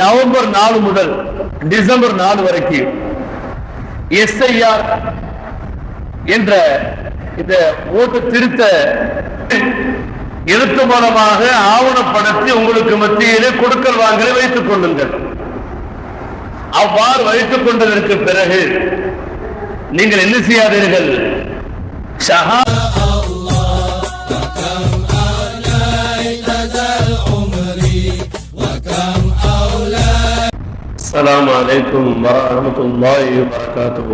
November நாலு முதல் December நாலு வரைக்கும் எஸ்ஐஆர் என்ற இந்த ஓட்டு திருத்த எழுத்து மூலமாக ஆவணப்படுத்தி உங்களுக்கு மத்தியிலே கொடுக்கல் வாங்கலை வைத்துக் கொள்ளுங்கள். அவ்வாறு வைத்துக் கொண்டதற்கு பிறகு நீங்கள் என்ன செய்யாதீர்கள்? ஷஹா السلام عليكم ورحمة الله وبركاته.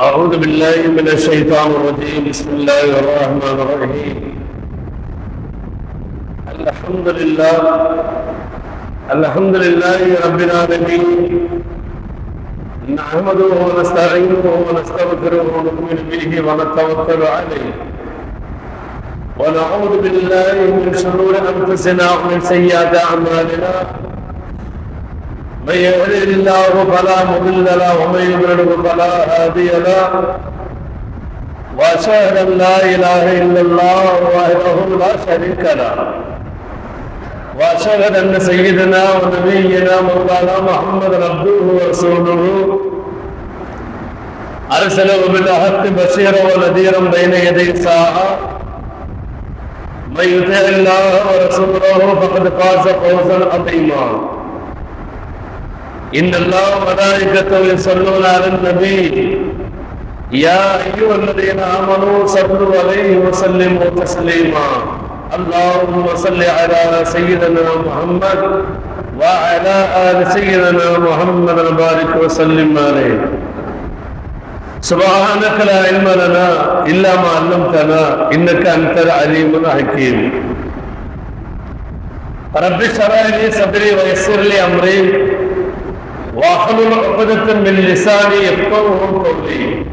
أعوذ بالله من الشيطان الرجيم. بسم الله الرحمن الرحيم. الحمد لله. الحمد لله رب العالمين نحمده ونستعينه ونستغفره ونؤمن به ونتوكل عليه ونعوذ بالله من شرور أنفسنا ومن سيئات أعمالنا. من يهده الله فلا مضل له ومن يضلل فلا هادي له. وأشهد أن لا إله إلا الله وحده لا شريك له. وأشهد أن سيدنا ونبينا مولانا محمد عبده ورسوله. أرسله بالحق بشيرا ونذيرا بين يدي الساعة من يطع الله ورسوله فقد فاز فوزا عظيما. إن الله وملائكته يصلون على النبي. يا أيها الذين آمنوا صلوا عليه وسلموا تسليما. اللهم صل على سيدنا محمد وعلى آل سيدنا محمد وبارك وسلم عليه. سبحانك لا علم لنا إلا ما علمتنا إنك أنت العليم الحكيم. رب اشرح لي صدري ويسر لي أمري. واحلل عقدة من لساني يفقهه قولي.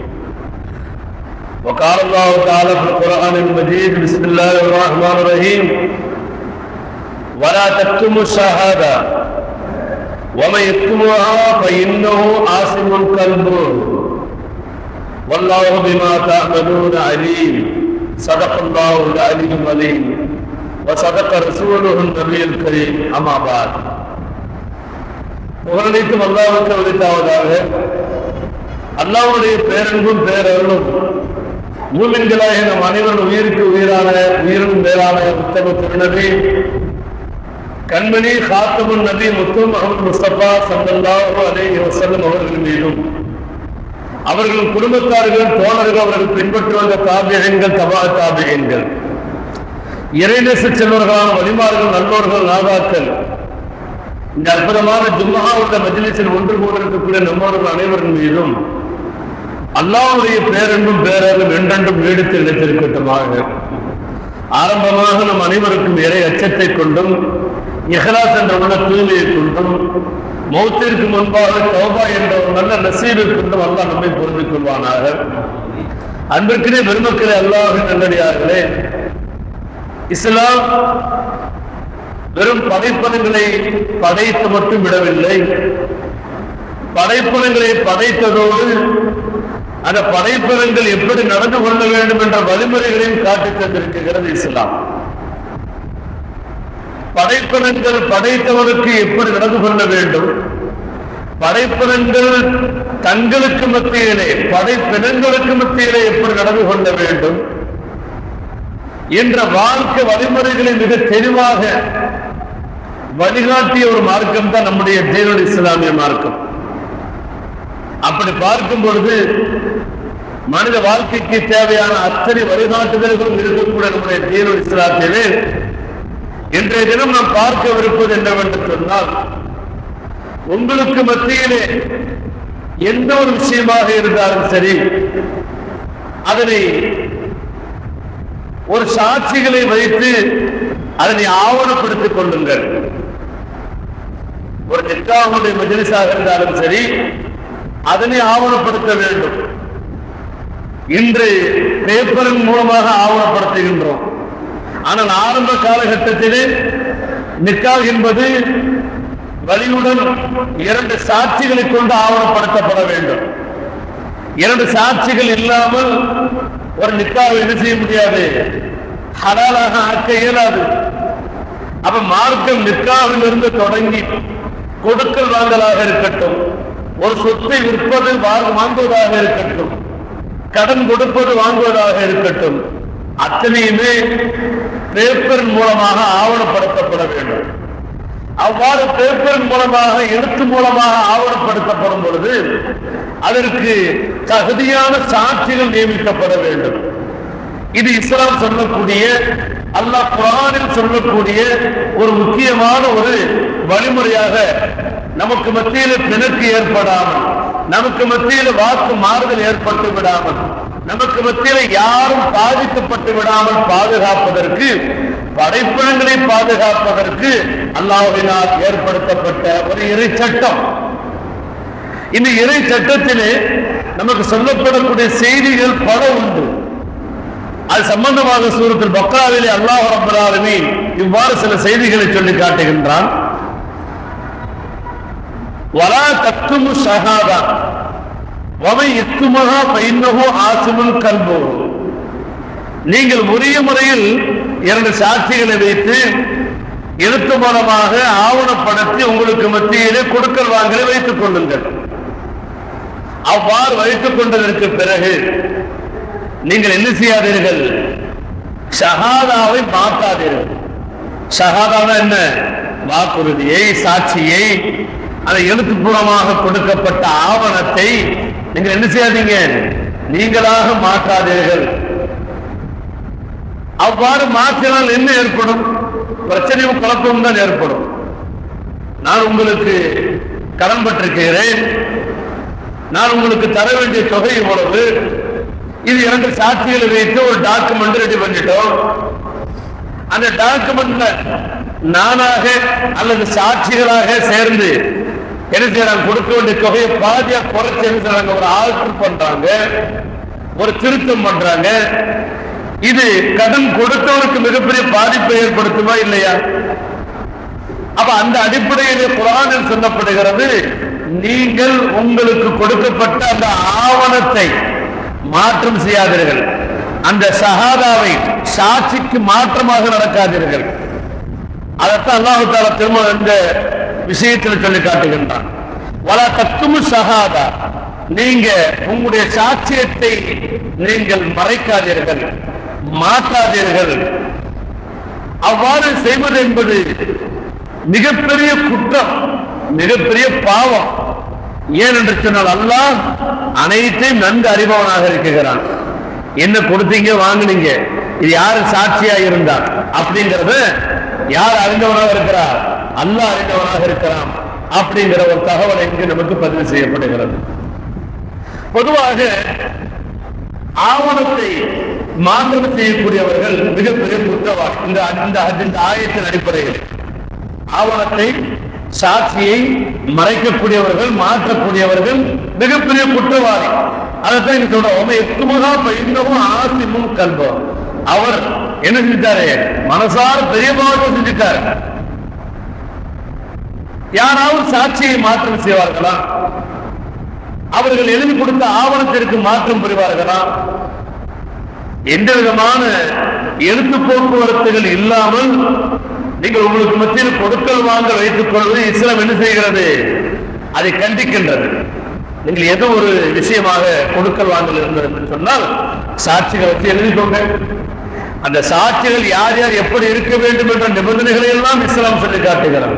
وقال الله تعالى في القرآن المجيد بسم الله الرحمن الرحيم. ولا تكتموا الشهادة. ومن يكتمها فإنه آثم قلبه والله بما تعملون عليم صدق الله العلي العليم وصدق رسوله النبي الكريم أما بعد புகழனைத்தும் அல்லாவுக்கு உரித்தாவதாக அல்லாவுடைய பேரன்பும் பேரருளும் மூமின்களாக நம் அனைவரும் உயிருக்கு உயிரான உயிரும் மேலான உத்தம திருநபி கண்மணி காத்தமுன் நபி முத்து முகமது முஸ்தபா சல்லல்லாஹு அலைஹி வஸல்லம் அவர்கள் மீதும் அவர்களின் குடும்பத்தார்கள் தோழர்கள் அவர்கள் பின்பற்றி வந்த தாபியங்கள் தபா தாபியங்கள். இறைநேச செல்வர்களான வழிமார்கள் நல்லோர்கள் நாதாக்கள். இந்த அற்புதமான ஜும்மஹா உள்ள மஜ்லிஸில் ஒன்று கூட இருக்கக்கூடிய நம்மவர்கள் அனைவரின் மீதும் அல்லாவுடைய பேரன்பும் பேரரும் என்றென்றும் நீடித்து நிலைத்திருக்கட்டுமாக. ஆரம்பமாக நம் அனைவருக்கும் இறை அச்சத்தை கொண்டும் இஹலாஸ் என்ற உள்ள தூய்மையை கொண்டும் மௌத்திற்கு முன்பாக தௌபா என்ற ஒரு நல்ல நசீபிற்கு அல்லா நம்மை பொருந்திக் கொள்வானாக. அன்பிற்கிறே பெருமக்களே அல்லாஹ் நல்லடியார்களே இஸ்லாம் வெறும் படைப்பனங்களை படைத்து மட்டும் விடவில்லை. படைப்பனங்களை படைத்ததோடு அந்த படைப்பனங்கள் எப்படி நடந்து கொள்ள வேண்டும் என்ற வழிமுறைகளையும் காட்டித் தந்திருக்கிறது இஸ்லாம். படைப்பனங்கள் படைத்தவருக்கு எப்படி நடந்து கொள்ள வேண்டும்? படைப்பினங்கள் தங்களுக்கு மத்தியிலே படைப்பினங்களுக்கு மத்தியிலே எப்படி நடந்து கொள்ள வேண்டும்? என்ற வாழ்க்கை வழிமுறைகளை மிக தெளிவாக வழிகாட்டிய ஒரு மார்க்கம் தான் நம்முடைய தீனுல் இஸ்லாமிய மார்க்கம். அப்படி பார்க்கும் பொழுது மனித வாழ்க்கைக்கு தேவையான அத்தனை வழிகாட்டுதல்களும் இருக்கக்கூடிய நம்முடைய தீனுல் இஸ்லாத்திலே இன்றைய தினம் நாம் பார்க்கவிருப்பது என்னவென்று சொன்னால் உங்களுக்கு மத்தியிலே எந்த ஒரு விஷயமாக இருந்தாலும் சரி அதனை ஒரு சாட்சிகளை வைத்து அதனை ஆவணப்படுத்திக் கொள்ளுங்கள். ஒரு நிக்காவுடைய மஜிலிசாக இருந்தாலும் சரி அதனை ஆவணப்படுத்த வேண்டும். இன்று பேப்பரின் மூலமாக ஆவணப்படுத்துகின்றோம். ஆனால் ஆரம்ப காலகட்டத்திலே நிக்கா என்பது வலியுடன் இரண்டு சாட்சிகளை கொண்டு ஆவணப்படுத்தப்பட வேண்டும். இரண்டு சாட்சிகள் இல்லாமல் ஒரு நிக்காவை என்ன செய்ய முடியாது? ஹலாலாக ஆக்க இயலாது. அப்ப மார்க்கம் நிக்காவிலிருந்து தொடங்கி கொடுக்கல் வாங்கலாக இருக்கட்டும் ஒரு சொத்தை விற்பது வா- வாங்குவதாக இருக்கட்டும் கடன் கொடுப்பது வாங்குவதாக இருக்கட்டும் அத்தனையுமே பேப்பர் மூலமாக ஆவணப்படுத்தப்பட வேண்டும். அவ்வாறு பேப்பர் மூலமாக எழுத்து மூலமாக ஆவணப்படுத்தப்படும் பொழுது அதற்கு தகுதியான சாட்சிகள் நியமிக்கப்பட வேண்டும். இது இஸ்லாம் சொல்லக்கூடிய அல்லாஹ் குரானில் சொல்லக்கூடிய ஒரு முக்கியமான ஒரு வழிமுறையாக நமக்கு மத்தியில் பிணக்கு ஏற்படாமல் நமக்கு மத்தியில் வாக்கு மாறுதல் ஏற்பட்டு விடாமல் நமக்கு மத்தியில் யாரும் பாதிக்கப்பட்டு விடாமல் பாதுகாப்பதற்கு படைப்பினங்களை பாதுகாப்பதற்கு அல்லாஹ்வினால் ஏற்படுத்தப்பட்ட ஒரு இறை சட்டம் இந்த இறை சட்டத்திலே நமக்கு சொல்லப்படக்கூடிய செய்திகள் பல உண்டு. அது சம்பந்தமாக சூரத்தில் பக்ராவிலே அல்லாஹ் ரப்பல் இவ்வாறு சில செய்திகளை சொல்லி காட்டுகின்றான். வரா தத்துமு ஷஹாதா வமை நீங்கள் உரிய முறையில் இரண்டு சாட்சிகளை வைத்து எழுத்து மூலமாக ஆவணப்படுத்தி உங்களுக்கு மத்தியிலே கொடுக்கல் வாங்கலை வைத்துக் கொள்ளுங்கள். அவ்வாறு வைத்துக் கொண்டதற்கு பிறகு நீங்கள் என்ன செய்யாதீர்கள்? ஷஹாதாவை மாற்றாதீர்கள் ஷஹாதானா என்ன? வாக்குறுதியை சாட்சியை அதை எழுத்துப்பூர்வமாக கொடுக்கப்பட்ட ஆவணத்தை நீங்கள் என்ன செய்யாதீங்க? நீங்களாக மாற்றாதீர்கள். அவ்வாறு மாற்றினால் என்ன ஏற்படும்? பிரச்சனையும் குழப்பமும் தான் ஏற்படும். நான் உங்களுக்கு கடன் பட்டிருக்கிறேன். நான் உங்களுக்கு தர வேண்டிய தொகை இவ்வளவு. இது இரண்டு சாட்சிகளை வைத்து ஒரு டாக்குமெண்ட் ரெடி பண்ணிட்டோம். அந்த டாக்குமெண்ட்ல நானாக அல்லது சாட்சிகளாக சேர்ந்து என்ன செய்யறாங்க? கொடுக்க வேண்டிய தொகையை பாதியா குறைச்சு என்ன செய்யறாங்க? ஒரு ஆல்டர் பண்றாங்க. ஒரு திருத்தம் பண்றாங்க. இது கடன் கொடுத்தவருக்கு மிகப்பெரிய பாதிப்பை ஏற்படுத்துமா இல்லையா? அப்ப அந்த அடிப்படையிலே குரானில் சொல்லப்படுகிறது நீங்கள் உங்களுக்கு கொடுக்கப்பட்ட அந்த ஆவணத்தை மாற்றம் செய்யாதீர்கள். அந்த சகாதாவை சாட்சிக்கு மாற்றமாக நடக்காதீர்கள். அதைத்தான் அல்லாஹு தால திரும்ப இந்த விஷயத்தில் சொல்லி காட்டுகின்றான். வள தத்துமு சகாதா நீங்க உங்களுடைய சாட்சியத்தை நீங்கள் மறைக்காதீர்கள் மாற்றாதீர்கள் அவ்வாறு செய்வது என்பது மிகப்பெரிய குற்றம் மிகப்பெரிய பாவம். ஏன் என்று சொன்னால் அல்லாஹ் அனைத்தையும் நன்கு அறிபவனாக இருக்கிறான். என்ன கொடுத்தீங்க வாங்குனீங்க. இது யாரு சாட்சியா இருந்தார் அப்படிங்கறத யார் அறிந்தவனாக இருக்கிறார்? அல்ல அறிந்தவனாக இருக்கிறான் அப்படிங்கிற ஒரு தகவல் இங்கு நமக்கு பதிவு செய்யப்படுகிறது. பொதுவாக ஆவணத்தை மாற்றம் செய்யக்கூடியவர்கள் மிகப்பெரிய குற்றவாளி. இந்த இந்த இந்த ஆயத்தின் அடிப்படையில் ஆவணத்தை சாட்சியை மறைக்கக்கூடியவர்கள் மாற்றக்கூடியவர்கள் மிகப்பெரிய குற்றவாளி. அதைத்தான் இங்க சொல்றோம் எத்துமகா பயிர்ந்தவும் ஆசிமும் கல்பம் அவர் என்ன செஞ்சாரு மனசார பெரிய பாவத்தை செஞ்சுட்டாரு. யாராவது சாட்சியை மாற்றம் செய்வார்களா? அவர்கள் எழுதி கொடுத்த ஆவணத்திற்கு மாற்றம் புரிவார்களா? எந்த விதமான எழுத்து போக்குவரத்துகள் இல்லாமல் நீங்கள் உங்களுக்கு மத்தியில் கொடுக்கல் வாங்க வைத்துக் கொள்வது இஸ்லாம் என்ன செய்கிறது? அதை கண்டிக்கின்றது. நீங்கள் ஏதோ ஒரு விஷயமாக கொடுக்கல் வாங்கல் இருந்தது என்று சொன்னால் சாட்சிகளை வச்சு எழுதிக்கோங்க. அந்த சாட்சிகள் யார் யார் எப்படி இருக்க வேண்டும் என்ற நிபந்தனைகளை எல்லாம் இஸ்லாம் சொல்லி காட்டுகிறார்.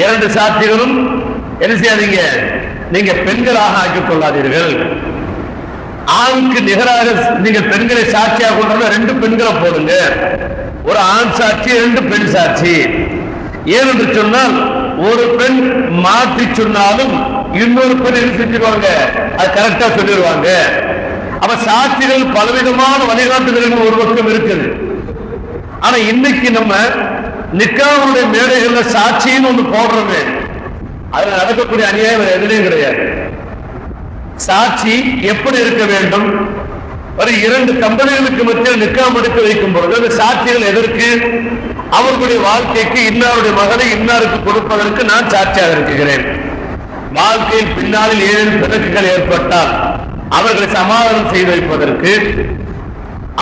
இரண்டு சாட்சிகளும் என்ன செய்யாதீங்க நீங்க பெண்களாக ஆக்கிக் கொள்ளாதீர்கள். ஆணுக்கு நிகராக நீங்க பெண்களை சாட்சியாக கொண்டு ரெண்டு பெண்களை போடுங்க. ஒரு ஆண் சாட்சி ரெண்டு பெண் சாட்சி. ஏனென்று சொன்னால் ஒரு பெண் மாற்றி சொன்னாலும் இன்னொரு பேர் என்ன செஞ்சிருவாங்க? அது கரெக்டா சொல்லிடுவாங்க. அவ சாட்சிகள் பலவிதமான வழிகாட்டுதல்கள் ஒரு பக்கம் இருக்குது. ஆனா இன்னைக்கு நம்ம நிக்காவுடைய மேடைகள்ல சாட்சின்னு ஒண்ணு போடுறோமே அதுல நடக்கக்கூடிய அநியாயம் எதுலையும் கிடையாது. சாட்சி எப்படி இருக்க வேண்டும்? ஒரு இரண்டு கம்பெனிகளுக்கு மத்தியில் நிக்காம எடுத்து வைக்கும் பொழுது அந்த சாட்சிகள் எதற்கு? அவர்களுடைய வாழ்க்கைக்கு இன்னாருடைய மகனை இன்னாருக்கு கொடுப்பதற்கு நான் சாட்சியாக இருக்கிறேன். வாழ்க்கையில் பின்னாளில் ஏதேனும் பிணக்குகள் ஏற்பட்டால் அவர்களை சமாதானம் செய்து வைப்பதற்கு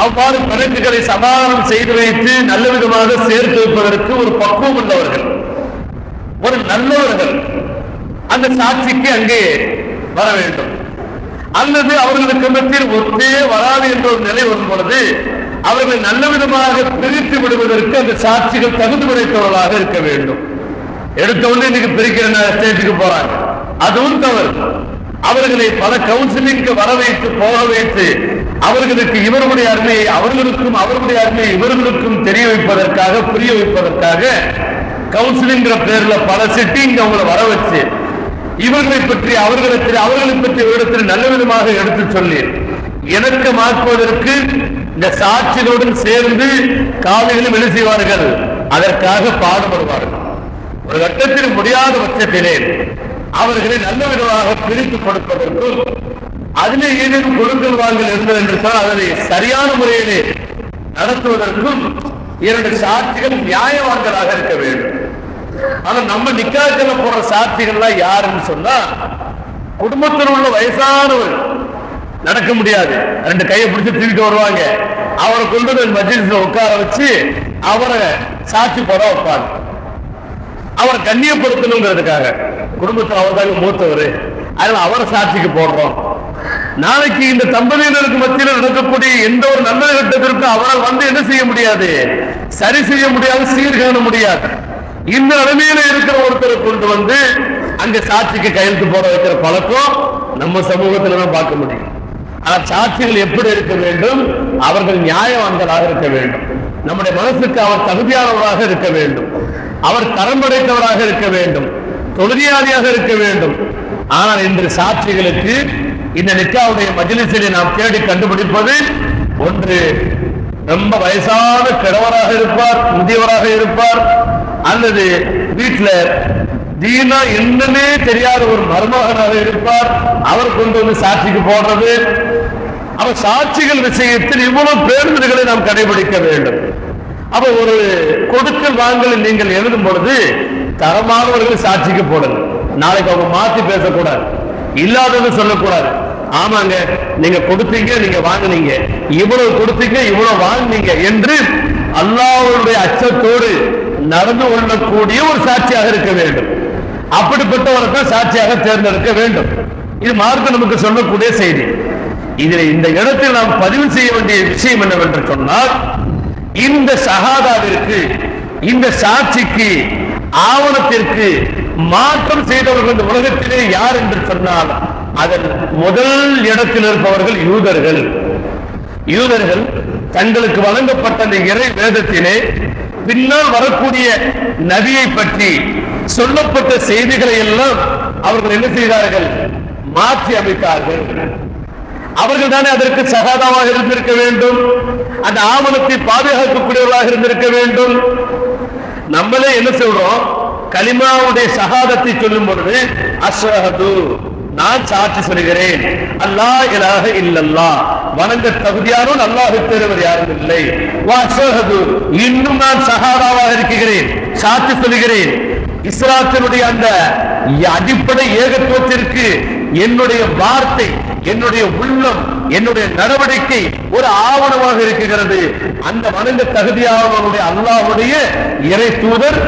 அவ்வாறு பிணக்குகளை சமாதானம் செய்து வைத்து நல்ல விதமாக சேர்த்து வைப்பதற்கு ஒரு பக்குவம் உள்ளவர்கள். ஒரு நல்லவர்கள் அந்த சாட்சிக்கு அங்கே வர வேண்டும். அல்லது அவர்களுக்கு மத்தியில் ஒத்தே வராது என்ற ஒரு நிலை வரும் பொழுது அவர்களை நல்ல விதமாக பிரித்து விடுவதற்கு அந்த சாட்சிகள் தகுதி படைத்தவர்களாக இருக்க வேண்டும். எடுத்த உடனே இன்னைக்கு பிரிக்கிற ஸ்டேஜுக்கு போறாங்க. அதுவும் தவறு அவர்களை பல கவுன்சிலிங்க்கு வர வைத்து போக வைத்து அவர்களுக்கு இவர்களுடைய அருமையை அவர்களுக்கும் அவர்களுடைய அருமையை இவர்களுக்கும் தெரிய வைப்பதற்காக புரிய வைப்பதற்காக கவுன்சிலிங்கிற பேர்ல பல சிட்டிங் அவங்களை வர வச்சு இவர்களை பற்றி அவர்களிடத்தில் அவர்களை பற்றி இவரிடத்தில் நல்ல விதமாக எடுத்து சொல்லி இணக்கமாக்குவதற்கு இந்த சாட்சிகளுடன் சேர்ந்து காலையிலும் என்ன செய்வார்கள். அதற்காக பாடுபடுவார்கள். ஒரு கட்டத்தில் முடியாத பட்சத்திலே அவர்களை நல்ல விதமாக பிரித்து கொடுப்பதற்கும் அதிலே ஏதேனும் கொடுக்கல் வாங்கல் இருந்தது என்று சொன்னால் அதனை சரியான முறையிலே நடத்துவதற்கும் இரண்டு சாட்சிகள் நியாயவான்களாக இருக்க வேண்டும். ஆனா நம்ம நிக்காக்கல போற சாட்சிகள்லாம் யாருன்னு சொன்னா குடும்பத்தில் உள்ள வயசானவர் நடக்க முடியாது. ரெண்டு கையை பிடிச்சு தூக்கிட்டு வருவாங்க. அவரை கொண்டு வந்து மஜிலிஸ்ல உட்கார வச்சு அவரை சாட்சி போட வைப்பாங்க. அவரை கண்ணியப்படுத்தணுங்கிறதுக்காக. குடும்பத்தில் அவர் தாங்க மூத்தவர். அதனால அவரை சாட்சிக்கு போடுறோம். நாளைக்கு இந்த தம்பதியினருக்கு மத்தியில் நடக்கக்கூடிய எந்த ஒரு நல்ல கட்டத்திற்கும் அவரால் வந்து என்ன செய்ய முடியாது? சரி செய்ய முடியாது சீர்காண முடியாது. இந்த நிலைமையில இருக்கிற ஒருத்தரை கொண்டு வந்து அங்க சாட்சிக்கு கையெழுத்து போட வைக்கிற பழக்கம் நம்ம சமூகத்துல தான் பார்க்க முடியும். ஆனா சாட்சிகள் எப்படி இருக்க வேண்டும்? அவர்கள் நியாயவான்களாக இருக்க வேண்டும். நம்முடைய மனசுக்கு அவர் தகுதியானவராக இருக்க வேண்டும். அவர் தரம் படைத்தவராக இருக்க வேண்டும். தொழுதியாதியாக இருக்க வேண்டும். ஆனால் இன்று சாட்சிகளுக்கு இந்த நிக்காவுடைய மஜிலிசிலே நாம் தேடி கண்டுபிடிப்பது ஒன்று ரொம்ப வயசான கிழவராக இருப்பார் முதியவராக இருப்பார் அல்லது வீட்டில் தீனா என்னன்னே தெரியாத ஒரு மருமகனாக இருப்பார் அவர் கொண்டு வந்து சாட்சிக்கு போடுறது. அவர் சாட்சிகள் விஷயத்தில் இவ்வளவு பேருந்துகளை நாம் கடைபிடிக்க வேண்டும். அப்ப ஒரு கொடுக்கல் வாங்கல் நீங்கள் எழுதும் பொழுது தரமானவர்கள் சாட்சிக்கு போடுங்க. நாளைக்கு அவங்க மாத்தி பேசக்கூடாது. இல்லாதது சொல்லக்கூடாது. ஆமாங்க நீங்க கொடுத்தீங்க நீங்க வாங்குனீங்க. இவ்வளவு கொடுத்தீங்க இவ்வளவு வாங்குனீங்க என்று அல்லாவுடைய அச்சத்தோடு நடந்து கொள்ளக்கூடிய ஒரு சாட்சியாக இருக்க வேண்டும். அப்படிப்பட்டவரை தான் சாட்சியாக தேர்ந்தெடுக்க வேண்டும். இது மார்க்க நமக்கு சொல்லக்கூடிய செய்தி. இதில் இந்த இடத்தில் நாம் பதிவு செய்ய வேண்டிய விஷயம் என்னவென்று சொன்னால் இந்த சகாதாவிற்கு இந்த சாட்சிக்கு ஆவணத்திற்கு மாற்றம் செய்தவர்கள் இந்த உலகத்திலே யார் என்று சொன்னால் அதன் முதல் இடத்தில் இருப்பவர்கள் யூதர்கள். யூதர்கள் தங்களுக்கு வழங்கப்பட்ட அந்த இறை வேதத்திலே பின்னால் வரக்கூடிய நபியை பற்றி சொல்லப்பட்ட செய்திகளை எல்லாம் அவர்கள் என்ன செய்தார்கள்? மாற்றி அமைத்தார்கள். அவர்கள் தானே அதற்கு சகாதாவாக இருந்திருக்க வேண்டும். அந்த ஆவணத்தை பாதுகாக்கக்கூடியவர்களாக இருந்திருக்க வேண்டும். நம்மளே என்ன சொல்றோம்? கலிமாவுடைய சகாதத்தை சொல்லும் பொழுது அஸ்வஹது நான் சாட்சி சொல்கிறேன். அல்லாஹ் இலாக இல்லல்லா. வணங்க தகுதியானோன் அல்லாஹ் தேர்வர் யாரும் இல்லை. வாசகது இன்னும் நான் சஹாதாவாக இருக்கிறேன். சாட்சி சொல்கிறேன். இஸ்லாத்தினுடைய அந்த அடிப்படை ஏகத்துவத்திற்கு என்னுடைய வார்த்தை என்னுடைய உள்ளம் என்னுடைய நடவடிக்கை ஒரு ஆவணமாக இருக்கிறது. அந்த வணங்க தகுதியானவருடைய அல்லாவுடைய இறை தூதர்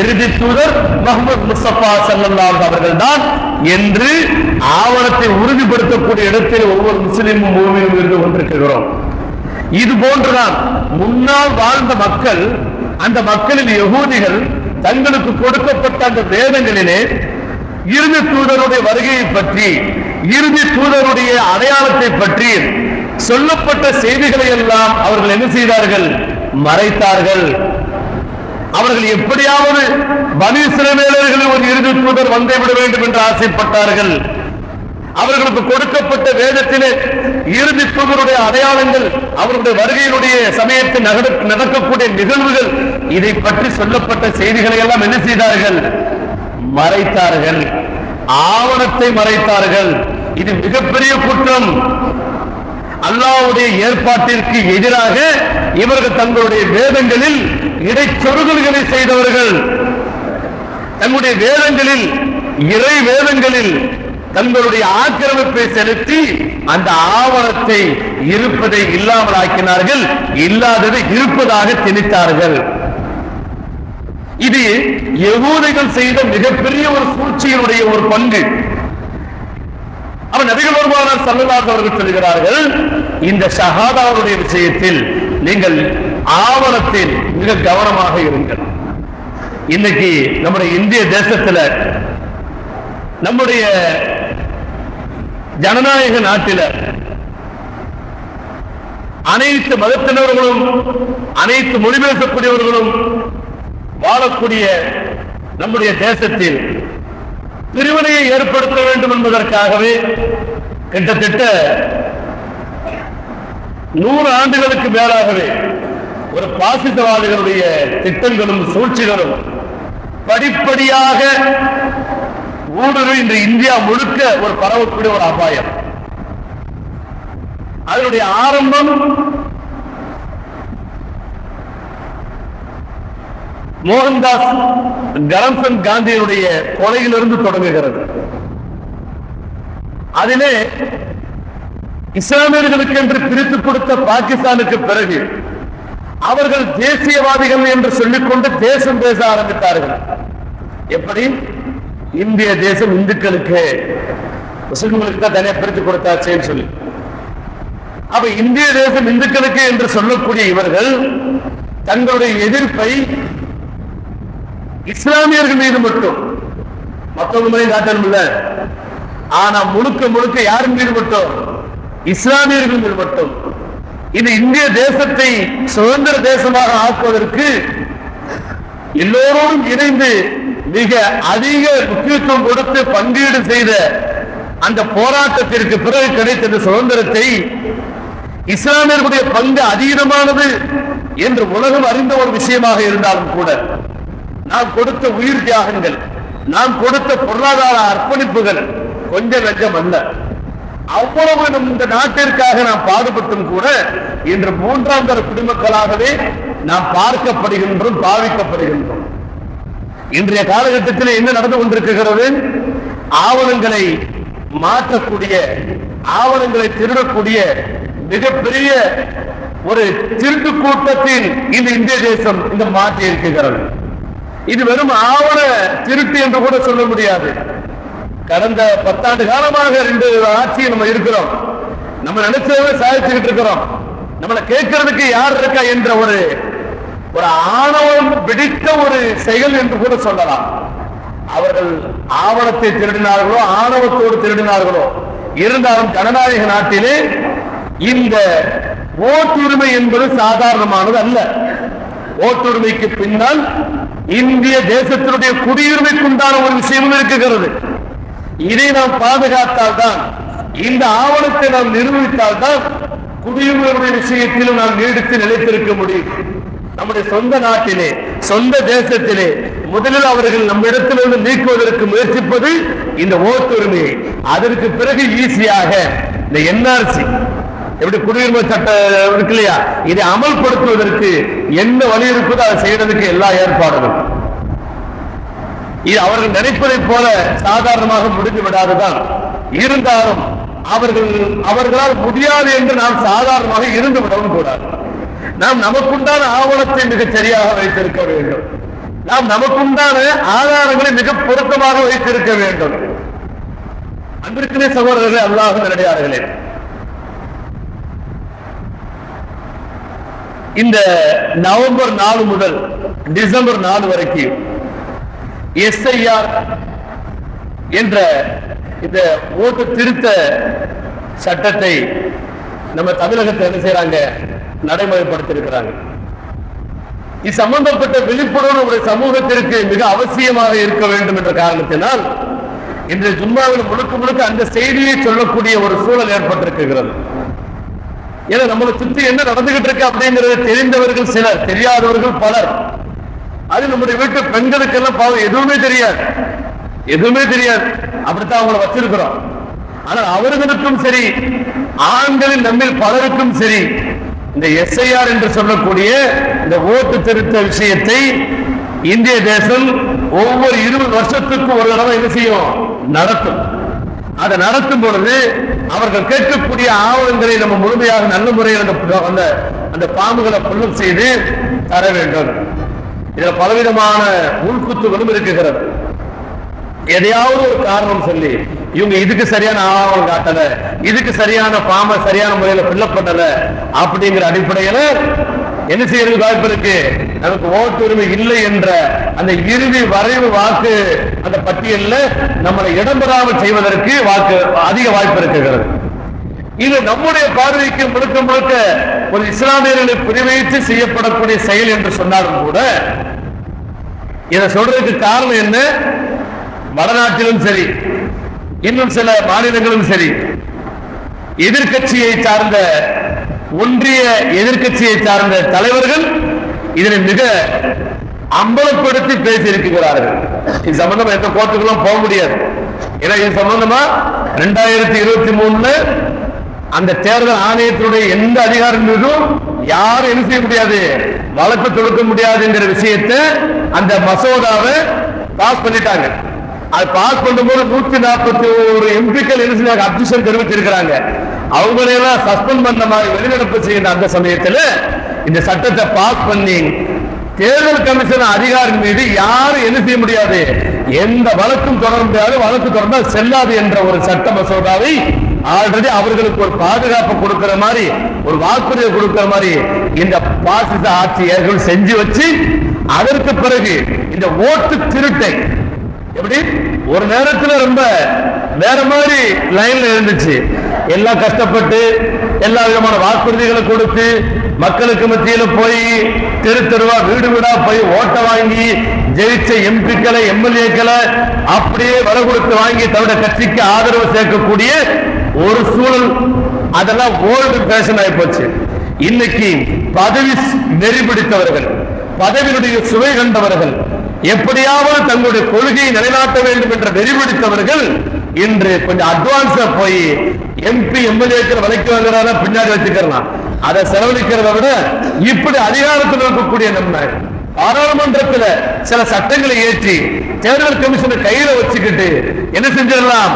இறுதி தூதர் முகமது முஸ்தபா சல்லாஹ் அவர்கள் தான் என்று ஆவணத்தை உறுதிப்படுத்தக்கூடிய இடத்தில் ஒவ்வொரு முஸ்லிமும் பூமியும் இருந்து கொண்டிருக்கிறோம். இது போன்றுதான் முன்னால் வாழ்ந்த மக்கள் அந்த மக்களின் யகூதிகள் தங்களுக்கு கொடுக்கப்பட்ட அந்த வேதங்களிலே இறுதி தூதருடைய வருகையை பற்றி இறுதி தூதருடைய அடையாளத்தை பற்றி சொல்லப்பட்ட செய்திகளை எல்லாம் அவர்கள் என்ன செய்தார்கள்? மறைத்தார்கள். அவர்கள் எப்படியாவது பனி சிறமேலர்களில் ஒரு இறுதி தூதர் வந்தே விட வேண்டும் என்று ஆசைப்பட்டார்கள். அவர்களுக்கு கொடுக்கப்பட்ட வேதத்திலே இறுதி தூதருடைய அடையாளங்கள் அவருடைய வருகையினுடைய சமயத்தில் நடக்கக்கூடிய நிகழ்வுகள் இதை பற்றி சொல்லப்பட்ட செய்திகளை எல்லாம் என்ன செய்தார்கள்? மறைத்தார்கள். ஆவணத்தை மறைத்தார்கள். இது மிகப்பெரிய குற்றம். அல்லாவுடைய ஏற்பாட்டிற்கு எதிராக இவர்கள் தங்களுடைய வேதங்களில் இடைச்சொருகல்களை செய்தவர்கள். தங்களுடைய வேதங்களில் இறை வேதங்களில் தங்களுடைய ஆக்கிரமிப்பை செலுத்தி அந்த ஆவணத்தை இருப்பதை இல்லாமல் ஆக்கினார்கள் இல்லாததை இருப்பதாக திணித்தார்கள். இது யகூதிகள் செய்த மிகப்பெரிய ஒரு சூழ்ச்சியினுடைய ஒரு பங்கு. அவன் நபிகள் பெருமானார் சல்லல்லாஹு அவர்கள் சொல்கிறார்கள் இந்த ஷஹாதாவுடைய விஷயத்தில் நீங்கள் ஆவணத்தில் மிக கவனமாக இருங்கள். இன்னைக்கு நம்முடைய இந்திய தேசத்துல நம்முடைய ஜனநாயக நாட்டில அனைத்து மதத்தினர்களும் அனைத்து மொழி பேசக்கூடியவர்களும் வாழக்கூடிய நம்முடைய தேசத்தில் பிரிவினையை ஏற்படுத்த வேண்டும் என்பதற்காகவே கிட்டத்தட்ட நூறு ஆண்டுகளுக்கு மேலாகவே ஒரு பாசிசவாதிகளுடைய திட்டங்களும் சூழ்ச்சிகளும் படிப்படியாக ஊடுருவி இன்று இந்தியா முழுக்க ஒரு பரவக்கூடிய ஒரு அபாயம். அதனுடைய ஆரம்பம் மோகன்தாஸ் கரம்சந்த் காந்தியினுடைய கொலையிலிருந்து தொடங்குகிறது. அதிலே இஸ்லாமியர்களுக்கு என்று பிரித்து கொடுத்த பாகிஸ்தானுக்கு பிறகு அவர்கள் தேசியவாதிகள் என்று சொல்லிக்கொண்டு தேசம் பேச ஆரம்பித்தார்கள். எப்படி? இந்திய தேசம் இந்துக்களுக்கு முஸ்லிம்களுக்கு தான் தனியா பிரித்து கொடுத்தாச்சேன்னு சொல்லி. அப்ப இந்திய தேசம் இந்துக்களுக்கு என்று சொல்லக்கூடிய இவர்கள் தங்களுடைய எதிர்ப்பை இஸ்லாமியர்கள் மீது மட்டும். மற்றவங்க மேலே காட்டணும் இல்ல. ஆனா முழுக்க முழுக்க யாரும் மீது மட்டும்? இஸ்லாமியர்கள் மீது மட்டும். இது இந்திய தேசத்தை சுதந்திர தேசமாக ஆக்குவதற்கு எல்லோரோடும் இணைந்து மிக அதிக முக்கியத்துவம் கொடுத்து பங்கீடு செய்த அந்த போராட்டத்திற்கு பிறகு கிடைத்த இந்த சுதந்திரத்தை இஸ்லாமியர்களுடைய பங்கு அதீதமானது என்று உலகம் அறிந்த ஒரு விஷயமாக இருந்தாலும் கூட. நாம் கொடுத்த உயிர் தியாகங்கள் நாம் கொடுத்த பொருளாதார அர்ப்பணிப்புகள் கொஞ்சம் லஞ்சம் அல்ல. அவ்வளவு நம் இந்த நாட்டிற்காக நாம் பாடுபட்டும் கூட இன்று மூன்றாம் தர குடிமக்களாகவே நாம் பார்க்கப்படுகின்றோம் பாவிக்கப்படுகின்றோம். இன்றைய காலகட்டத்தில் என்ன நடந்து கொண்டிருக்கிறது? ஆவணங்களை மாற்றக்கூடிய ஆவணங்களை திருடக்கூடிய மிகப்பெரிய ஒரு திருட்டு கூட்டத்தில் இந்த இந்திய தேசம் இந்த மாற்றி இருக்கிறது இது வெறும் ஆவண திருட்டு என்று கூட சொல்ல முடியாது. கடந்த பத்தாண்டு காலமாக ரெண்டு ஆட்சியை நம்ம இருக்கிறோம். நம்ம நினைச்சதை சாதிச்சுக்கிட்டு இருக்கிறோம். நம்மளை கேட்கறதுக்கு யார் இருக்கா என்ற ஒரு ஒரு ஆணவம் பிடித்த ஒரு செயல் என்று கூட சொல்லலாம். அவர்கள் ஆவணத்தை திருடினார்களோ ஆணவத்தோடு திருடினார்களோ இருந்தாலும் ஜனநாயக நாட்டிலே இந்த ஓட்டுரிமை என்பது சாதாரணமானது அல்ல. ஓட்டுரிமைக்கு பின்னால் இந்திய தேசத்தினுடைய குடியுரிமைக்குண்டான ஒரு விஷயமும் இருக்குகிறது இதை நாம் பாதுகாத்தால் தான் இந்த ஆவணத்தை நாம் நிரூபித்தால் தான் குடியுரிமையுடைய விஷயத்திலும் நாம் நீடித்து நிலைத்திருக்க முடியும். நம்முடைய சொந்த நாட்டிலே சொந்த தேசத்திலே முதலில் அவர்கள் நம்மிடத்திலிருந்து நீக்குவதற்கு முயற்சிப்பது இந்த ஓட்டுரிமையை. அதற்கு பிறகு ஈஸியாக இந்த என்ஆர்சி எப்படி குடியுரிமை சட்டம் இருக்கு இல்லையா? இதை அமல்படுத்துவதற்கு என்ன வழி இருக்குதோ அதை செய்யறதுக்கு எல்லா ஏற்பாடுகளும். இது அவர்கள் நினைப்பதை போல சாதாரணமாக முடிந்து விடாதுதான். இருந்தாலும் அவர்கள் அவர்களால் முடியாது என்று நாம் சாதாரணமாக இருந்து விடவும் கூடாது. நாம் நமக்குண்டான ஆவணத்தை மிகச் சரியாக வைத்திருக்க வேண்டும். நாம் நமக்குண்டான ஆதாரங்களை மிக பொருத்தமாக வைத்திருக்க வேண்டும். அன்பிற்குனே சகோதரர்களே அல்லாஹ் நடிகார்களே இந்த நவம்பர் நாலு முதல் டிசம்பர் நாலு வரைக்கும் எஸ்ஐஆர் என்ற இந்த ஓட்டு திருத்த சட்டத்தை நம்ம தமிழகத்தை என்ன செய்யறாங்க நடைமுறைப்படுத்தியிருக்கிறாங்க. இது சம்பந்தப்பட்ட விழிப்புணர்வு நம்முடைய சமூகத்திற்கு மிக அவசியமாக இருக்க வேண்டும் என்ற காரணத்தினால் இன்று ஜும்மாவில் முழுக்க முழுக்க அந்த செய்தியை சொல்லக்கூடிய ஒரு சூழல் ஏற்பட்டிருக்கிறது. ஏன்னா நம்மளை சுத்தி என்ன நடந்துகிட்டு இருக்கு அப்படிங்கிறது தெரிந்தவர்கள் சிலர் தெரியாதவர்கள் பலர். அது நம்முடைய வீட்டு பெண்களுக்கெல்லாம் பாவம் எதுவுமே தெரியாது. எதுவுமே தெரியாது. அப்படித்தான் அவங்கள வச்சிருக்கிறோம். ஆனால் அவர்களுக்கும் சரி ஆண்களின் நம்மில் பலருக்கும் சரி இந்த எஸ்ஐஆர் என்று சொல்லக்கூடிய இந்த ஓட்டு திருத்த விஷயத்தை இந்திய தேசம் ஒவ்வொரு இருபது வருஷத்துக்கும் ஒரு தடவை என்ன செய்யும்? நடத்தும். அதை நடத்தும் பொழுது அவர்கள் கேட்கக்கூடிய ஆவணங்களை நம்ம முழுமையாக நல்ல முறையில் அந்த அந்த பாம்புகளை புல்லும் செய்து தர வேண்டும். இதுல பலவிதமான உள்குத்துகளும் இருக்குகிறது. எதையாவது ஒரு காரணம் சொல்லி இவங்க இதுக்கு சரியான ஆவணம் காட்டல இதுக்கு சரியான பாம்பை சரியான முறையில பில்லப் பண்ணல அப்படிங்கிற அடிப்படையில என்ன செய்யறது வாய்ப்பு இருக்கு நமக்கு ஓட்டுரிமை இல்லை என்ற அந்த இறுதி வரைவு வாக்கு அந்த பட்டியல்ல நம்மளை இடம்பெறாமல் செய்வதற்கு வாக்கு அதிக வாய்ப்பு இருக்கிறது. இது நம்முடைய பார்வைக்கு முழுக்க முழுக்க ஒரு இஸ்லாமியர்களை குறிவைத்து செய்யப்படக்கூடிய செயல் என்று சொன்னாலும் கூட இதை சொல்றதுக்கு காரணம் என்ன? வடநாட்டிலும் சரி இன்னும் சில மாநிலங்களும் சரி எதிர்க்கட்சியை சார்ந்த ஒன்றிய எதிர்க்கட்சியை சார்ந்த தலைவர்கள் இதனை மிக அம்பலப்படுத்தி பேசியிருக்கிறார்கள். இது சம்பந்தமா எந்த கோர்ட்டுக்கெல்லாம் போக முடியாது. ஏன்னா இது சம்பந்தமா ரெண்டாயிரத்தி இருபத்தி மூணுல அந்த தேர்தல் ஆணையத்தினுடைய எந்த அதிகாரம் மீதும் யாரும் என்ன செய்ய முடியாது வழக்கு தொடுக்க முடியாதுங்கிற விஷயத்தை அந்த மசோதாவை பாஸ் பண்ணிட்டாங்க. அது பாஸ் பண்ணும்போது நூத்தி நாற்பத்தி ஒரு எம்பிக்கள் என்ன செஞ்சாங்க அப்ஜெக்ஷன் தெரிவித்திருக்கிறாங்க. அவங்களையெல்லாம் சஸ்பெண்ட் பண்ண மாதிரி வெளிநடப்பு செய்கிற அந்த சமயத்தில் இந்த சட்டத்தை பாஸ் பண்ணி தேர்தல் கமிஷன் அதிகாரி மீது யாரும் என்ன செய்ய முடியாது? எந்த வழக்கும் தொடர முடியாது. வழக்கு தொடர்ந்தால் செல்லாது என்ற ஒரு சட்ட மசோதாவை ஆல்ரெடி அவர்களுக்கு ஒரு பாதுகாப்பு கொடுக்கிற மாதிரி ஒரு வாக்குறுதி கொடுக்கிற மாதிரி இந்த பாசிச ஆட்சியர்கள் செஞ்சு வச்சு அதற்கு பிறகு இந்த ஓட்டு திருட்டை எப்படி? ஒரு நேரத்தில் ரொம்ப வேற மாதிரி லைன்ல இருந்துச்சு. எல்லாம் கஷ்டப்பட்டு எல்லா விதமான வாக்குறுதிகளை கொடுத்து மக்களுக்கு மத்தியில போய் தெரு தெருவா வீடு வீடா போய் ஓட்ட வாங்கி ஜெயிச்ச எம்பிக்களை எம்எல்ஏக்களை அப்படியே வர கொடுத்து வாங்கி தன்னுடைய கட்சிக்கு ஆதரவு சேர்க்கக்கூடிய ஒரு சூழல் அதெல்லாம் ஓல்டு ஃபேஷன் ஆகி போச்சு. இன்னைக்கு பதவி நெறிபிடித்தவர்கள் பிடித்தவர்கள் சுவை கண்டவர்கள் எப்படியாவது தங்களுடைய கொள்கையை நிலைநாட்ட வேண்டும் என்ற வெறிபிடித்தவர்கள் இன்று கொஞ்சம் அட்வான்ஸா போய் எம்பி எம்எல்ஏக்கள் விலைக்கு வாங்குறாங்க பின்னாடி வச்சுக்கலாம் அதை செலவழிக்கிறத விட இப்படி அதிகாரத்தில் இருக்கக்கூடிய நம்ம பாராளுமன்றத்தில் சில சட்டங்களை ஏற்றி தேர்தல் கமிஷனை கையில வச்சுக்கிட்டு என்ன செஞ்சிடலாம்?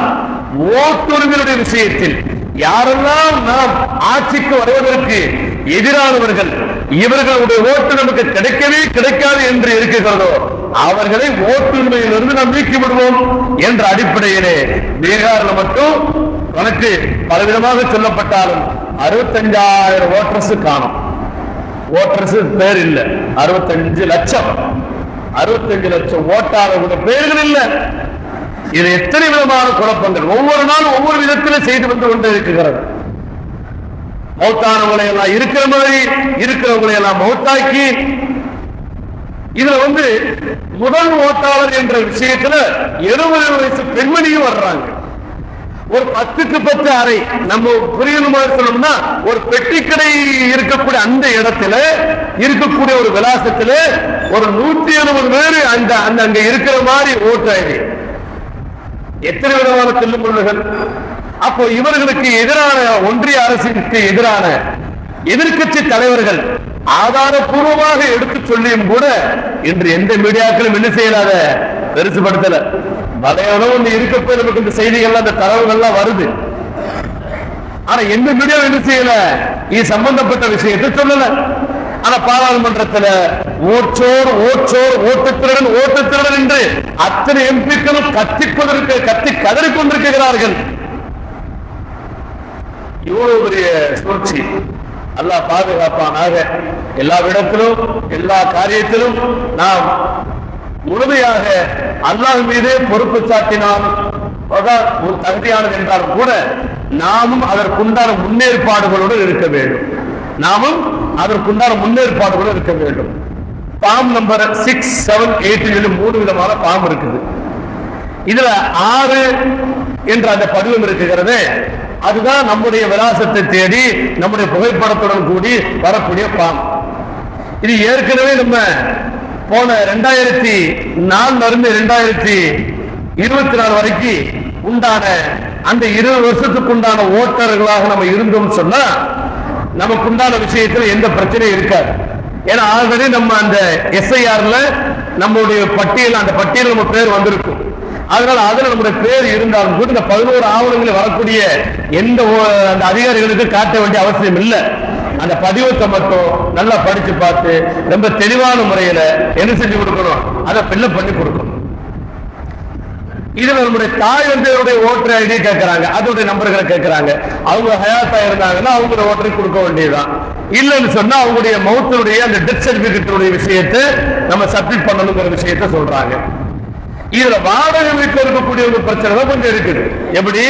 ஓட்டுரிமையுடைய விஷயத்தில் யாரெல்லாம் நாம் ஆட்சிக்கு வருவதற்கு எதிரானவர்கள் இவர்களுடைய ஓட்டு நமக்கு கிடைக்கவே கிடைக்காது என்று இருக்கிறதோ அவர்களை ஓட்டுரிமையிலிருந்து நாம் நீக்கி விடுவோம் என்ற அடிப்படையிலே பீகார்ல மட்டும் கணக்கு பலவிதமாக சொல்லப்பட்டாலும் அறுபத்தஞ்சாயிரம் ஓட்டர்ஸ் காணும். ஓட்டர்ஸ் பேர் இல்லை. அறுபத்தஞ்சு லட்சம். அறுபத்தஞ்சு லட்சம் ஓட்டாளர்களுடைய பெயர்கள் இல்லை. இது எத்தனை விதமான குழப்பங்கள்? ஒவ்வொரு நாளும் ஒவ்வொரு விதத்திலும் செய்து வந்து கொண்டு இருக்கிறது. மௌத்தானவங்களை எல்லாம் இருக்கிற மாதிரி இருக்கிறவங்களை எல்லாம் மௌத்தாக்கி இதுல வந்து முதல் ஓட்டாளர் என்ற விஷயத்துல எழுபது வயசு பெண்மணியும் வர்றாங்க. ஒரு பத்துக்கு பத்து அறை நம்ம புரியணுமா சொன்னோம்னா ஒரு பெட்டிக்கடை இருக்கக்கூடிய அந்த இடத்துல இருக்கக்கூடிய ஒரு விலாசத்துல ஒரு நூத்தி எழுபது பேர் அந்த அந்த அங்க இருக்கிற மாதிரி ஓட்டாயிரு எத்தனை விதமான செல்லுமுள்ளுகள் அப்போ இவர்களுக்கு எதிரான ஒன்றிய அரசுக்கு எதிரான எதிர்க்கட்சி தலைவர்கள் ஆதாரபூர்வமாக எடுத்து சொல்லியும் கூட இன்று எந்த மீடியாக்களும் என்ன செய்யலாத பெருசுபடுத்தல. வலையளவு ஒன்று இருக்கப்போ நமக்கு இந்த செய்திகள் அந்த தரவுகள்லாம் வருது. ஆனா எந்த மீடியா என்ன செய்யல? இது சம்பந்தப்பட்ட விஷயத்தை சொல்லல. ஆனா பாராளுமன்றத்துல ஓச்சோர் ஓச்சோர் ஓட்டுத்திறன் ஓட்டுத்திறன் என்று அத்தனை எம்பிக்களும் கத்திப்பதற்கு கத்தி கதறிக் கொண்டிருக்கிறார்கள். இவ்வளவு பெரிய சூழ்ச்சி அல்லாஹ் பாதுகாப்பானாக எல்லா இடத்திலும் எல்லா காரியத்திலும் நாம் முழுமையாக அல்லாஹ் மீதே பொறுப்பு சாட்டினால் ஒரு தகுதியானது என்றாலும் கூட நாமும் அதற்குண்டான முன்னேற்பாடுகளோடு இருக்க வேண்டும். நாமும் அதற்குண்டான முன்னேற்பாடுகளோடு இருக்க வேண்டும். Bomb number six seven eight மூணு விதமான பாம் இருக்குது. இதுல ஆறு என்ற அந்த படிவம் இருக்குகிறது. அதுதான் நம்முடைய விலாசத்தை தேடி நம்முடைய புகைப்படத்துடன் கூடி வரக்கூடிய பாம். இது ஏற்கனவே நம்ம போன ரெண்டாயிரத்தி நாலுல இருந்து ரெண்டாயிரத்தி இருபத்தி நாலு வரைக்கும் உண்டான அந்த இருபது வருஷத்துக்கு உண்டான ஓட்டர்களாக நம்ம இருந்தோம் சொன்னா நமக்கு உண்டான விஷயத்துல எந்த பிரச்சனையும் இருக்காது. ஏன்னா ஆல்ரெடி நம்ம அந்த எஸ்ஐஆர்ல நம்மளுடைய பட்டியல் அந்த பட்டியல் நம்ம பேர் வந்திருக்கும். அதனால அதுல நம்முடைய பேர் இருந்தாலும் கூட இந்த பதினோரு ஆவணங்களில் வரக்கூடிய எந்த அந்த அதிகாரிகளுக்கு காட்ட வேண்டிய அவசியம் இல்லை. அந்த பதிவத்தை மட்டும் நல்லா படிச்சு பார்த்து ரொம்ப தெளிவான முறையில என்ன செஞ்சு கொடுக்கணும்? அதை பிள்ளை பண்ணி கொடுக்கணும். இதுல நம்முடைய தாய் வந்து ஓட்டர் ஐடி கேட்கறாங்க அதோடைய நம்பர்களை கேட்கறாங்க அவங்க ஹயாத்தா இருந்தாங்கன்னா அவங்களோட ஓட்டரை கொடுக்க வேண்டியதுதான். இல்லைன்னு சொன்னா அவங்களுடைய மௌத்தனுடைய அந்த டெத் சர்டிபிகேட்டுடைய விஷயத்தை நம்ம சப்மிட் பண்ணணுங்கிற விஷயத்த சொல்றாங்க. இதுல வாடகை வீட்டில் இருக்கக்கூடிய ஒரு பிரச்சனை தான் கொஞ்சம் இருக்குது. எப்படி?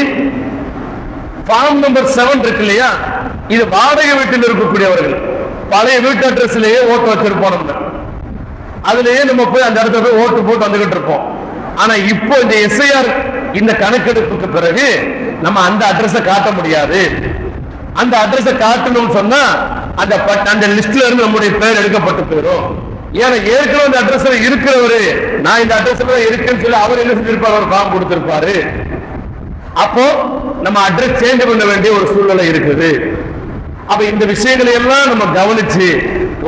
ஃபார்ம் நம்பர் செவன் இருக்கு இல்லையா? இது வாடகை வீட்டில் இருக்கக்கூடியவர்கள். பழைய வீட்டு அட்ரஸ்லயே ஓட்டு வச்சிருப்போம் நம்ம அதுலயே நம்ம போய் அந்த இடத்துல போய் ஓட்டு போட்டு வந்துகிட்டு இருப்போம். ஆனா இப்போ இந்த எஸ்ஐஆர் இந்த கணக்கெடுப்புக்கு பிறகு நம்ம அந்த அட்ரஸ காட்ட முடியாது. அந்த அட்ரஸ காட்டணும்னு சொன்னா அந்த பட்- அந்த லிஸ்ட்ல இருந்து நம்முடைய பேர் எடுக்கப்பட்டு போயிடும். எனக்கு ஏற்கனவே அந்த அட்ரஸ்ல இருக்கிறவரு நான் இந்த அட்ரஸ்ல தான் இருக்கேன்னு சொல்லி அவர் என்ன செஞ்சிருப்பாரு? ஒரு ஃபார்ம் கொடுத்திருப்பாரு. அப்போ நம்ம அட்ரஸ் சேஞ்ச் பண்ண வேண்டிய ஒரு சூழ்நிலை இருக்குது. அப்ப இந்த விஷயங்களை எல்லாம் நம்ம கவனிச்சு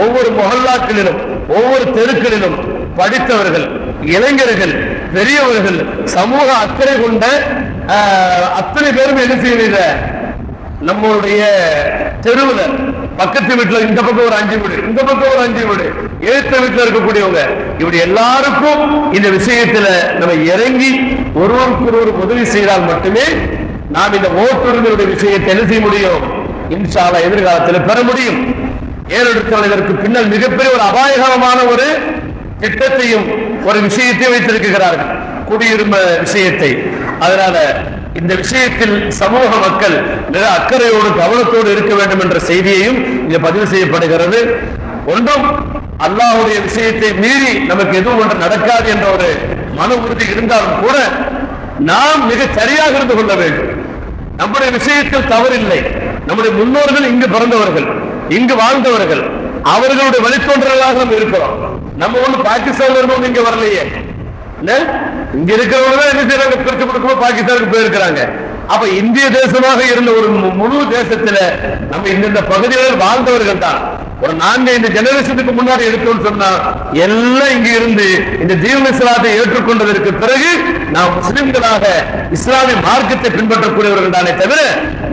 ஒவ்வொரு மொஹல்லாக்களிலும் ஒவ்வொரு தெருக்களிலும் படித்தவர்கள் இளைஞர்கள் பெரியவர்கள் சமூக அக்கறை கொண்ட அத்தனை பேரும் என்ன செய்யல நம்மளுடைய தெருவுல பக்கத்து வீட்டுல இந்த பக்கம் ஒரு அஞ்சு வீடு இந்த பக்கம் ஒரு அஞ்சு வீடு எழுத்த வீட்டுல இருக்கக்கூடியவங்க இப்படி எல்லாருக்கும் இந்த விஷயத்துல நம்ம இறங்கி ஒருவருக்கு ஒரு உதவி செய்தால் மட்டுமே நாம் இந்த ஓட்டுரிமையுடைய விஷயத்தை என்ன செய்ய முடியும். இன்ஷால எதிர்காலத்தில் பெற முடியும். ஏறெடுத்தால் இதற்கு பின்னால் மிகப்பெரிய ஒரு அபாயகரமான ஒரு திட்டத்தையும் ஒரு விஷயத்தையும் வைத்திருக்கிறார்கள். குடியுரிமை விஷயத்தை. அதனால இந்த விஷயத்தில் சமூக மக்கள் மிக அக்கறையோடு கவனத்தோடு இருக்க வேண்டும் என்ற செய்தியையும் இங்க பதிவு செய்யப்படுகிறது. ஒன்றும் அல்லாஹுடைய விஷயத்தை மீறி நமக்கு எதுவும் ஒன்று நடக்காது என்ற ஒரு மன உறுதி இருந்தாலும் கூட நாம் மிக சரியாக இருந்து கொள்ள வேண்டும். நம்முடைய விஷயத்தில் தவறில்லை. நம்முடைய முன்னோர்கள் இங்கு பிறந்தவர்கள் இங்கு வாழ்ந்தவர்கள் அவர்களுடைய வழித்தோன்றலாக நம்ம இருக்கிறோம். நம்ம ஒண்ணு பாகிஸ்தான்ல இருந்தவங்க இங்க வரலையே. இங்க இருக்கிறவங்க தான் என்ன செய்யறாங்க பிரிச்சு கொடுக்கும்போது பாகிஸ்தானுக்கு போயிருக்கிறாங்க. அப்ப இந்திய தேசமாக இருந்த ஒரு முழு தேசத்துல நம்ம இந்தந்த பகுதிகளில் வாழ்ந்தவர்கள் தான். ஒரு நான்கு ஐந்து ஜெனரேஷனுக்கு முன்னாடி எடுத்தோம்னு சொன்னா எல்லாம் இங்க இருந்து இந்த ஜீவன இஸ்லாத்தை ஏற்றுக்கொண்டதற்கு பிறகு நாம் முஸ்லிம்களாக இஸ்லாமிய மார்க்கத்தை பின்பற்றக்கூடியவர்கள் தானே தவிர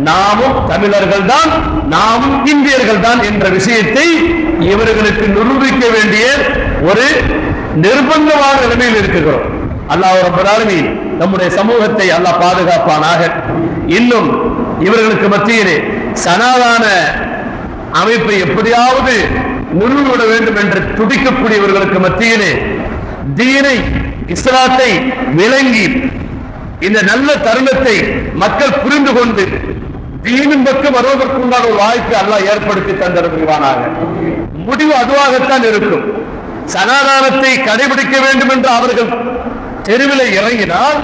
நாமும் தமிழர்கள் தான் நாமும் இந்தியர்கள் தான் என்ற விஷயத்தை இவர்களுக்கு நிரூபிக்க வேண்டிய ஒரு நிர்பந்தமான நிலைமையில் இருக்கிறோம். அல்லாஹ் ரப்பல் நம்முடைய சமூகத்தை அல்லாஹ் பாதுகாப்பானாக. இன்னும் இவர்களுக்கு மத்தியிலே சனாதான அமைப்பை எப்படியாவது நிறுவிவிட வேண்டும் என்று துடிக்கக்கூடியவர்களுக்கு மத்தியிலே தீனை இஸ்லாத்தை விளங்கி இந்த நல்ல தருணத்தை மக்கள் புரிந்து கொண்டு தீனின் பக்கம் வருவதற்குண்டான ஒரு வாய்ப்பை அல்லாஹ் ஏற்படுத்தி தந்திருக்கிறானாக. முடிவு அதுவாகத்தான் இருக்கும். சனாதானத்தை கடைபிடிக்க வேண்டும் என்று அவர்கள் தெருவில் இறங்கினால்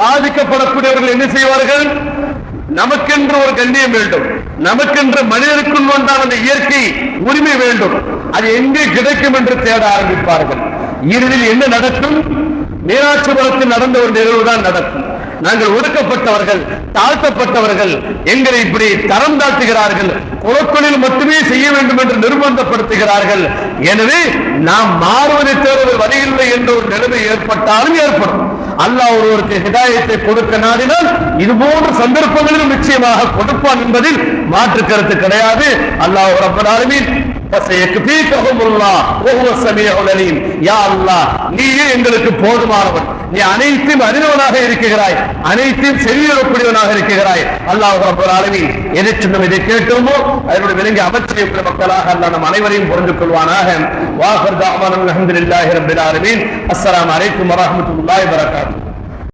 பாதிக்கப்படக்கூடியவர்கள் என்ன செய்வார்கள்? நமக்கென்று ஒரு கண்ணியம் வேண்டும். நமக்கென்று மனிதனுக்குள் உண்டான அந்த இயற்கை உரிமை வேண்டும். அது எங்கே கிடைக்கும் என்று தேட ஆரம்பிப்பார்கள். இறுதியில் என்ன நடக்கும்? மீனாட்சிபுரத்தில் நடந்த ஒரு நிகழ்வு தான் நடக்கும். நாங்கள் ஒதுக்கப்பட்டவர்கள் தாழ்த்தப்பட்டவர்கள் எங்களை இப்படி தரம் தாழ்த்துகிறார்கள் குலக்கொழில் மட்டுமே செய்ய வேண்டும் என்று நிர்பந்தப்படுத்துகிறார்கள். எனவே நாம் மாறுவதை தேர்வு வழியில்லை என்ற ஒரு நிலைமை ஏற்பட்டாலும் ஏற்படும். அல்லாஹ் ஒருவருக்கு ஹிதாயத்தை கொடுக்க நாடினால் இது போன்ற சந்தர்ப்பங்களிலும் நிச்சயமாக கொடுப்பான் என்பதில் மாற்று கருத்து கிடையாது. அல்லாஹ் ரப்பனாலுமே நீயே எங்களுக்கு போதுமானவன். நீ அனைத்தையும் அறிந்தவனாக இருக்கிறாய். அனைத்தையும் செவியுறக்கூடியவனாக இருக்கிறாய். அல்லாஹ் ரப்பல் ஆலமீன் எதை சொன்னோம் இதை கேட்டோமோ அதனுடைய விளங்கி அமைச்சரை மக்களாக அல்ல நம் அனைவரையும் புரிந்து கொள்வானாக. வாஹர் தாவான் அல்ஹம்துலில்லாஹி ரப்பில் ஆலமீன். அஸ்லாம் அலைக்கும் வரமத்துல்லாய் வரகாத்து